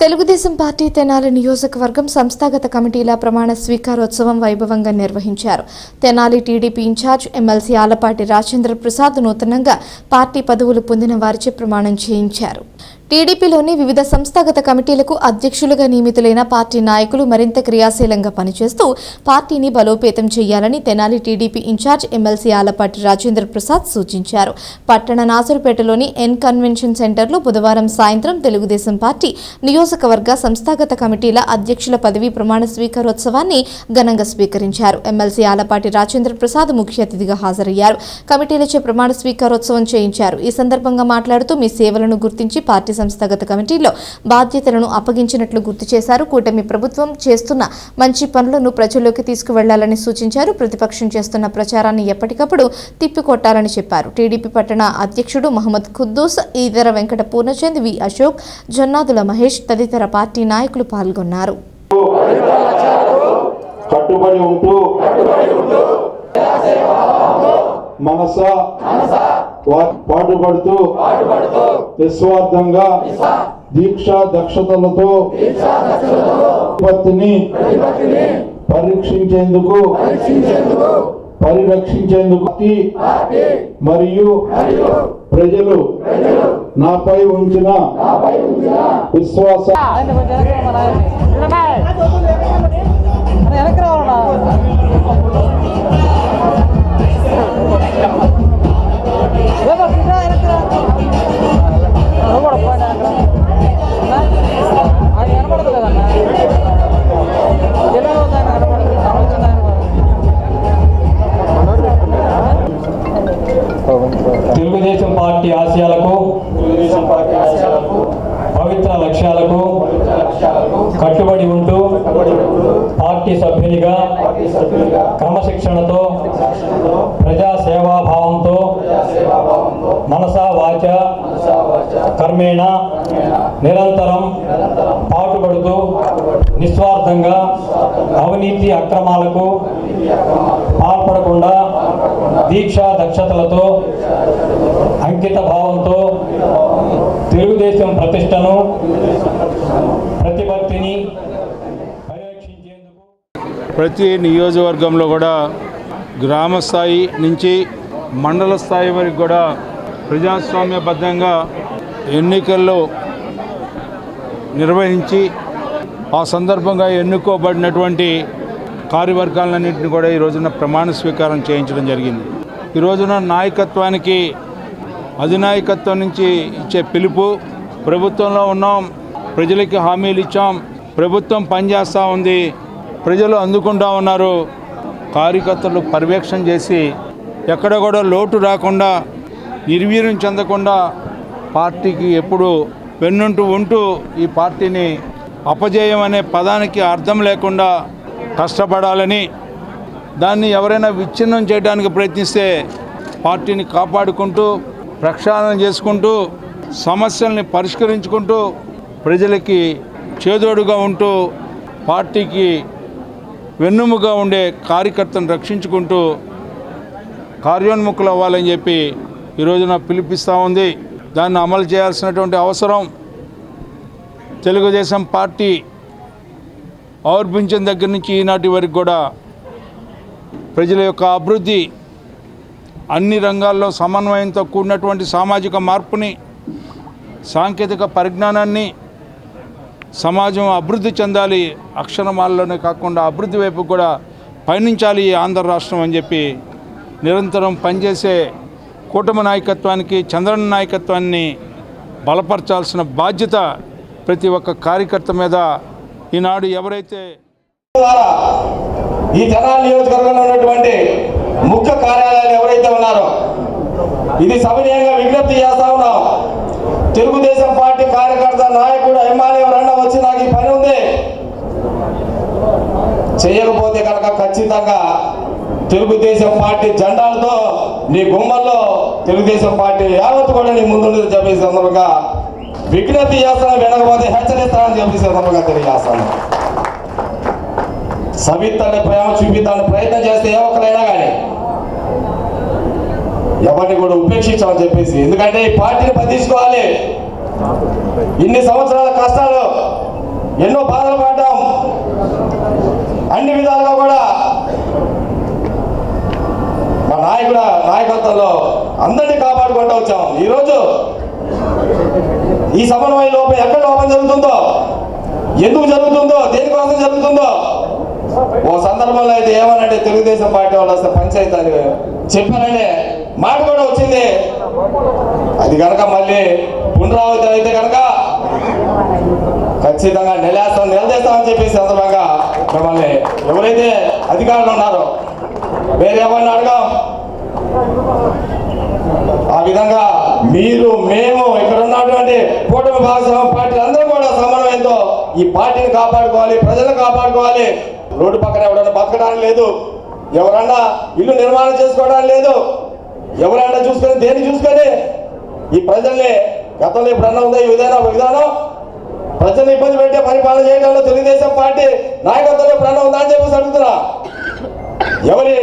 Telugu Desam party Tenali నియోజకవర్గం సంస్థాగత కమిటీల ప్రమాణ స్వీకారోత్సవం వైభవంగా నిర్వహించారు. Tenali TDP incharge MLC Alapati Rajendra Prasad నూతనంగా పార్టీ పదవులు పొందిన వారిచే ప్రమాణం చేయించారు. టీడీపీలోని వివిధ సంస్థాగత కమిటీలకు అధ్యక్షులుగా నియమితులైన పార్టీ నాయకులు మరింత క్రియాశీలంగా పనిచేస్తూ పార్టీని బలోపేతం చేయాలని Tenali TDP incharge MLC Alapati Rajendra Prasad సూచించారు. పట్టణ నాసరుపేటలోని ఎన్ కన్వెన్షన్ సెంటర్లో బుధవారం సాయంత్రం తెలుగుదేశం పార్టీ నియోజకవర్గ సంస్థాగత కమిటీల అధ్యక్షుల పదవీ ప్రమాణ స్వీకారోత్సవాన్ని ఘనంగా స్వీకరించారు. ఎమ్మెల్సీ ఆలపాటి రాజేంద్ర ప్రసాద్ ముఖ్య అతిథిగా హాజరయ్యారు. కమిటీలచే ప్రమాణ స్వీకారోత్సవం చేయించారు. ఈ సందర్భంగా మాట్లాడుతూ మీ సేవలను గుర్తించి పార్టీ సంస్థాగత కమిటీలో బాధ్యతలను అప్పగించినట్లు గుర్తు చేశారు. కూటమి ప్రభుత్వం చేస్తున్న మంచి పనులను ప్రజల్లోకి తీసుకువెళ్ళాలని సూచించారు. ప్రతిపక్షం చేస్తున్న ప్రచారాన్ని ఎప్పటికప్పుడు తిప్పికొట్టాలని చెప్పారు. టీడీపీ పట్టణ అధ్యక్షుడు మహమ్మద్ ఖుద్దూస్ ఈదర వెంకట పూర్ణచంద్ వి అశోక్ జొన్నాదుల మహేష్ తదితర పార్టీ నాయకులు పాల్గొన్నారు. మనసా పాటుపడుతూ నిస్వార్థంగా దీక్ష దక్షతలతో ప్రతిపత్తిని పరీక్షించేందుకు పరిరక్షించేందుకు మరియు ప్రజలు నాపై ఉంచిన విశ్వాస వెనక్కి కట్టుబడి ఉంటూ పార్టీ సభ్యునిగా క్రమశిక్షణతో ప్రజా సేవాభావంతో మనసా వాచ కర్మేణ నిరంతరం పాటుపడుతూ నిస్వార్థంగా అవినీతి అక్రమాలకు పాల్పడకుండా దీక్షా దక్షతలతో అంకిత భావంతో తెలుగుదేశం ప్రతిష్టను ప్రతిపత్తిని ప్రతి నియోజకవర్గంలో కూడా గ్రామ స్థాయి నుంచి మండల స్థాయి వరకు కూడా ప్రజాస్వామ్యబద్ధంగా ఎన్నికల్లో నిర్వహించి ఆ సందర్భంగా ఎన్నుకోబడినటువంటి కార్యవర్గాలన్నింటినీ కూడా ఈ రోజున ప్రమాణ స్వీకారం చేయించడం జరిగింది. ఈ రోజున నాయకత్వానికి అధినాయకత్వం నుంచి ఇచ్చే పిలుపు ప్రభుత్వంలో ఉన్నాం ప్రజలకి హామీలు ఇచ్చాం ప్రభుత్వం పనిచేస్తూ ఉంది ప్రజలు అందుకుంటా ఉన్నారు. కార్యకర్తలు పర్యవేక్షణ చేసి ఎక్కడ కూడా లోటు రాకుండా నిర్వీర్యం చెందకుండా పార్టీకి ఎప్పుడు వెన్నుంటూ ఉంటూ ఈ పార్టీని అపజయం అనే పదానికి అర్థం లేకుండా కష్టపడాలని దాన్ని ఎవరైనా విచ్ఛిన్నం చేయడానికి ప్రయత్నిస్తే పార్టీని కాపాడుకుంటూ ప్రక్షాళన చేసుకుంటూ సమస్యల్ని పరిష్కరించుకుంటూ ప్రజలకి చేదోడుగా ఉంటూ పార్టీకి వెన్నుముగా ఉండే కార్యకర్తను రక్షించుకుంటూ కార్యోన్ముఖులు అవ్వాలని చెప్పి ఈరోజున పిలిపిస్తూ ఉంది. దాన్ని అమలు చేయాల్సినటువంటి అవసరం తెలుగుదేశం పార్టీ ఆవిర్భించిన దగ్గర నుంచి ఈనాటి వరకు కూడా ప్రజల యొక్క అభివృద్ధి అన్ని రంగాల్లో సమన్వయంతో కూడినటువంటి సామాజిక మార్పుని సాంకేతిక పరిజ్ఞానాన్ని సమాజం అభివృద్ధి చెందాలి అక్షరమాలలోనే కాకుండా అభివృద్ధి వైపు కూడా పయనించాలి ఈ ఆంధ్ర రాష్ట్రం అని చెప్పి నిరంతరం పనిచేసే కూటమి నాయకత్వానికి చంద్రన్న నాయకత్వాన్ని బలపరచాల్సిన బాధ్యత ప్రతి ఒక్క కార్యకర్త మీద ఈనాడు ఎవరైతే ఈ జనాల నియోజకవర్గంలో ఉన్నటువంటి ముఖ్య కార్యాలయాలు ఎవరైతే ఉన్నారో ఇది సమనీయంగా విజ్ఞప్తి చేస్తా ఉన్నాం. తెలుగుదేశం పార్టీ కార్యకర్త నాయకుడు అభిమాని ఎవరన్నా వచ్చి నాకు ఈ పని ఉంది. చేయకపోతే కనుక ఖచ్చితంగా తెలుగుదేశం పార్టీ జెండాలతో నీ గుమ్మల్లో తెలుగుదేశం పార్టీ యావత్తు కూడా నీ ముందు చెప్పే సందర్భంగా విజ్ఞప్తి చేస్తాను వినకపోతే హెచ్చరిస్తానని చెప్పే సందర్భంగా తెలియజేస్తాను. సవితల్ని ప్రేమ చూపించాలని ప్రయత్నం చేస్తే ఏ ఒక్కరైనా కానీ ఎవరిని కూడా ఉపేక్షించామని చెప్పేసి. ఎందుకంటే ఈ పార్టీని బతిసుకోవాలి ఇన్ని సంవత్సరాల కష్టాలు ఎన్నో బాధలు పడ్డాం. అన్ని విధాలుగా కూడా మా నాయకుడ నాయకత్వంలో అందరినీ కాపాడుకుంటూ వచ్చాం. ఈరోజు ఈ సమన్వయ లోపం ఎక్కడ లోపం జరుగుతుందో ఎందుకు జరుగుతుందో దేనికోసం జరుగుతుందో ఓ సందర్భంలో అయితే ఏమనంటే తెలుగుదేశం పార్టీ వాళ్ళు వస్తే పంచాయతీ అని చెప్పారనే మాట కూడా వచ్చింది. అది కనుక మళ్ళీ పునరావృతం అయితే కనుక ఖచ్చితంగా నిలేస్తాం నిలదీస్తామని చెప్పి సందర్భంగా మిమ్మల్ని ఎవరైతే అధికారులు ఉన్నారో వేరే ఎవరిని ఆ విధంగా మీరు మేము ఇక్కడ ఉన్నటువంటి కూటమి భాగస్వామ్య పార్టీలు అందరూ సమన్వయంతో ఈ పార్టీని కాపాడుకోవాలి ప్రజలను కాపాడుకోవాలి. రోడ్డు పక్కన ఎవడన్నా బతకడానికి లేదు. ఎవరన్నా ఇల్లు నిర్మాణం చేసుకోవడానికి లేదు. ఎవరన్నా చూసుకొని దేన్ని చూసుకొని ఈ ప్రజల్ని గతంలో ఎప్పుడన్నా ఉందా ఈ విధానం విధానం? ప్రజల్ని ఇబ్బంది పెట్టే పరిపాలన చేయడంలో తెలుగుదేశం పార్టీ నాయకత్వంలో ఎప్పుడన్నా ఉందా అని చెప్పేసి అడుగుతున్నా. ఎవరి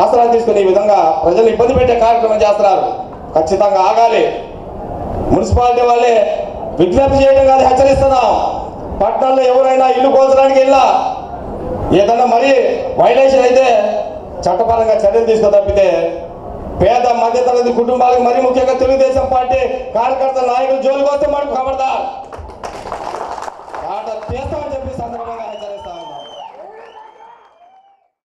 ఆసరా తీసుకుని ఈ విధంగా ప్రజలు ఇబ్బంది పెట్టే కార్యక్రమం చేస్తున్నారు? ఖచ్చితంగా ఆగాలి. మున్సిపాలిటీ వాళ్ళే విజ్ఞప్తి చేయడం కాదు హెచ్చరిస్తున్నాం. పట్టణంలో ఎవరైనా ఇల్లు కోల్చడానికి వెళ్ళా ఏదన్నా మరీ వైలేషన్ అయితే చట్టపరంగా చర్యలు తీసుకో తప్పితే పేద మధ్యతరగతి కుటుంబాలకు మరీ ముఖ్యంగా తెలుగుదేశం పార్టీ కార్యకర్తల నాయకులు జోలికి వస్తే మనకు ఖబర్దార్